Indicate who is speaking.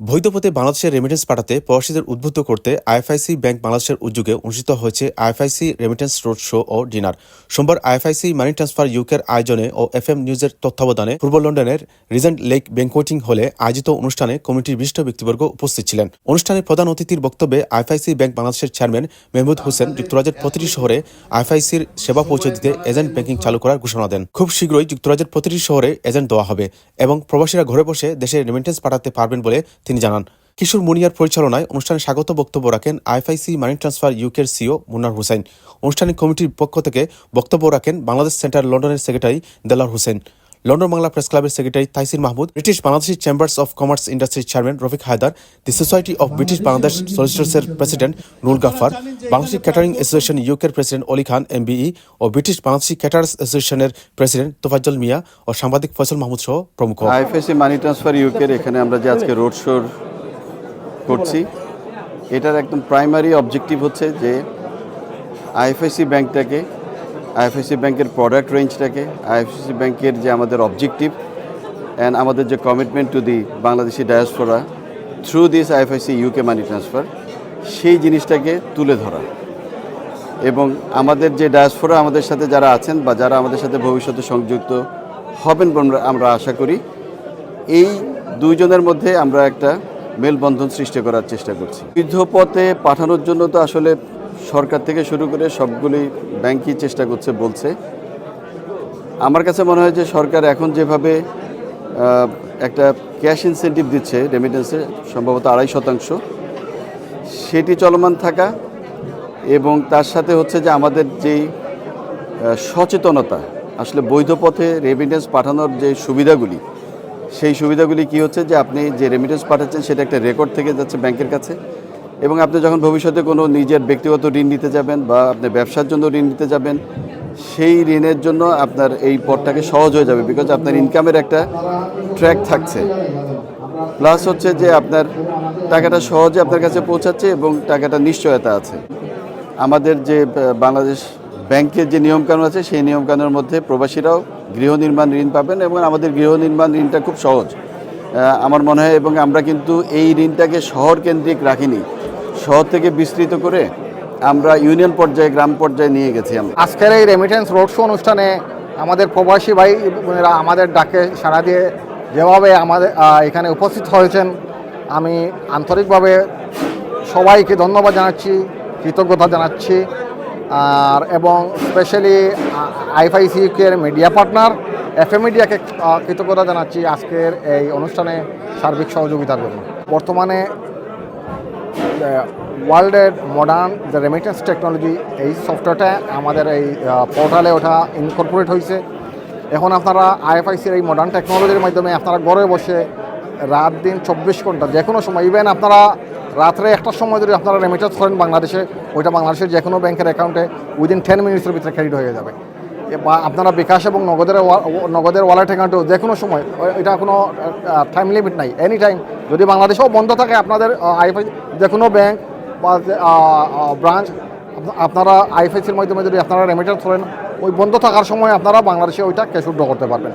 Speaker 1: বৈধ পথে বাংলাদেশের রেমিটেন্স পাঠাতে প্রবাসীদের উদ্বুদ্ধ করতে আইএফআইসি ব্যাংক বাংলাদেশের উদ্যোগে অনুষ্ঠিত হয়েছে আইএফআইসি রেমিটেন্স রোড শো ও ডিনার সোমবার আইএফআইসি মানি ট্রান্সফার ইউকের আয়োজনে ও এফ এম নিউজের তত্ত্বাবধানে পূর্ব লন্ডনের রিজেন্ট লেক ব্যাংকোয়েটিং হলে আয়োজিত অনুষ্ঠানে কমিটির বিশিষ্ট ব্যক্তিবর্গ উপস্থিত ছিলেন। অনুষ্ঠানে প্রধান অতিথির বক্তব্যে আইএফআইসি ব্যাংক বাংলাদেশের চেয়ারম্যান মেহমুদ হোসেন যুক্তরাজ্যের প্রতিটি শহরে আইএফআইসির সেবা পৌঁছে দিতে এজেন্ট ব্যাংকিং চালু করার ঘোষণা দেন। খুব শীঘ্রই যুক্তরাজ্যের প্রতিটি শহরে এজেন্ট দেওয়া হবে এবং প্রবাসীরা ঘরে বসে দেশে রেমিটেন্স পাঠাতে পারবেন বলে তিনি জানান, কিশোর মুনিয়ার পরিচালনায় অনুষ্ঠানে স্বাগত বক্তব্য রাখেন আইএফআইসি মানি ট্রান্সফার ইউকের সিও মুন্নার হুসেন অনুষ্ঠানে কমিটির পক্ষ থেকে বক্তব্য রাখেন বাংলাদেশ সেন্টার লন্ডনের secretary Delar Hossain London Bangla press ক্লাবের secretary Taisir Mahmud, British Bangladeshi chambers of commerce ইন্ডাস্ট্রির chairman Rafiq Haider, the society of British Bangladesh সলিসিটার্সের president Nul Gaffar Bangladeshi catering association ইউকের প্রেসিডেন্ট অলি খান, এমবিই, ও British Bangladeshi caterers অ্যাসোসিয়েশনের president Tofazzal Mia ও সাংবাদিক ফয়সল মাহমুদ সহ প্রমুখ।
Speaker 2: IFSC মানি transfer ইউকের এখানে আমরা যে আজকে রোড শোর করছি, এটার একদম প্রাইমারি অবজেক্টিভ হচ্ছে যে আইএফআইসি ব্যাংকটাকে আইএফআইসি ব্যাংকের প্রোডাক্ট রেঞ্জটাকে আইএফআইসি ব্যাংকের যে আমাদের অবজেক্টিভ অ্যান্ড আমাদের যে commitment to the Bangladeshi diaspora through this IFIC UK money transfer সেই জিনিসটাকে তুলে ধরা। এবং আমাদের যে ডায়াসফোরা আমাদের সাথে যারা আছেন বা যারা আমাদের সাথে ভবিষ্যতে সংযুক্ত হবেন আমরা- আশা করি, এই দুইজনের মধ্যে আমরা একটা মেলবন্ধন সৃষ্টি করার চেষ্টা করছি। বৈধ পথে পাঠানোর জন্য তো আসলে সরকার থেকে শুরু করে সবগুলি ব্যাংকই চেষ্টা করছে, বলছে। আমার কাছে মনে হয় যে সরকার এখন যেভাবে একটা ক্যাশ ইনসেন্টিভ দিচ্ছে রেমিটেন্সে সম্ভবত আড়াই শতাংশ, সেটি চলমান থাকা এবং তার সাথে হচ্ছে যে আমাদের যেই সচেতনতা, আসলে বৈধ পথে রেমিটেন্স পাঠানোর যে সুবিধাগুলি, সেই সুবিধাগুলি কি হচ্ছে যে আপনি যে রেমিটেন্স পাঠাচ্ছেন সেটা একটা রেকর্ড থেকে যাচ্ছে ব্যাংকের কাছে। এবং আপনি যখন ভবিষ্যতে কোনো নিজের ব্যক্তিগত ঋণ নিতে যাবেন বা আপনি ব্যবসার জন্য ঋণ নিতে যাবেন, সেই ঋণের জন্য আপনার এই পথটাকে সহজ হয়ে যাবে বিকজ আপনার ইনকামের একটা ট্র্যাক থাকছে। প্লাস হচ্ছে যে আপনার টাকাটা সহজে আপনার কাছে পৌঁছাচ্ছে এবং টাকাটা নিশ্চয়তা আছে। আমাদের যে বাংলাদেশ ব্যাংকের যে নিয়মকানুন আছে, সেই নিয়মকানুনের মধ্যে প্রবাসীরাও গৃহ নির্মাণ ঋণ পাবেন এবং আমাদের গৃহ নির্মাণ ঋণটা খুব সহজ। আমার মনে হয় এবং আমরা কিন্তু এই ঋণটাকে শহর কেন্দ্রিক রাখিনি। শহর থেকে বিস্তৃত করে আমরা ইউনিয়ন পর্যায়ে, গ্রাম পর্যায়ে নিয়ে গেছি
Speaker 3: আজকের এই রেমিটেন্স রোড শো অনুষ্ঠানে আমাদের প্রবাসী ভাই বোনেরা আমাদের ডাকে সাড়া দিয়ে যেভাবে আমাদের এখানে উপস্থিত হয়েছেন, আমি আন্তরিকভাবে সবাইকে ধন্যবাদ জানাচ্ছি, কৃতজ্ঞতা জানাচ্ছি, আর এবং স্পেশালি আইএফআইসিকের মিডিয়া পার্টনার এফ মিডিয়াকে কৃতজ্ঞতা জানাচ্ছি আজকের এই অনুষ্ঠানে সার্বিক সহযোগিতার জন্য। বর্তমানে ওয়ার্ল্ডের মডার্ন দ্য রেমিটেন্স টেকনোলজি এই সফটওয়্যারটা আমাদের এই পোর্টালে ওটা ইনকর্পোরেট হয়েছে এখন আপনারা আইএফআইসির এই মডার্ন টেকনোলজির মাধ্যমে আপনারা ঘরে বসে রাত দিন চব্বিশ ঘণ্টা যে কোনো সময় ইভেন আপনারা রাত্রে একটার সময় যদি আপনারা রেমিটেন্স করেন বাংলাদেশে, ওইটা বাংলাদেশের যে কোনো ব্যাংকের অ্যাকাউন্টে উইদিন টেন মিনিটসের ভিতরে ক্রেডিট হয়ে যাবে। বা আপনারা বিকাশ এবং নগদের নগদের ওয়ালেট অ্যাকাউন্টেও যে কোনো সময় এটা কোনো টাইম লিমিট নাই এনি টাইম যদি বাংলাদেশেও বন্ধ থাকে আপনাদের আইএফআই যে কোনো ব্যাংক বা ব্রাঞ্চ আপনারা আইএফআইসির মাধ্যমে যদি আপনারা রেমিটেন্স করেন, ওই বন্ধ থাকার সময় আপনারা বাংলাদেশে ওইটা ক্যাশ উড্র করতে পারবেন।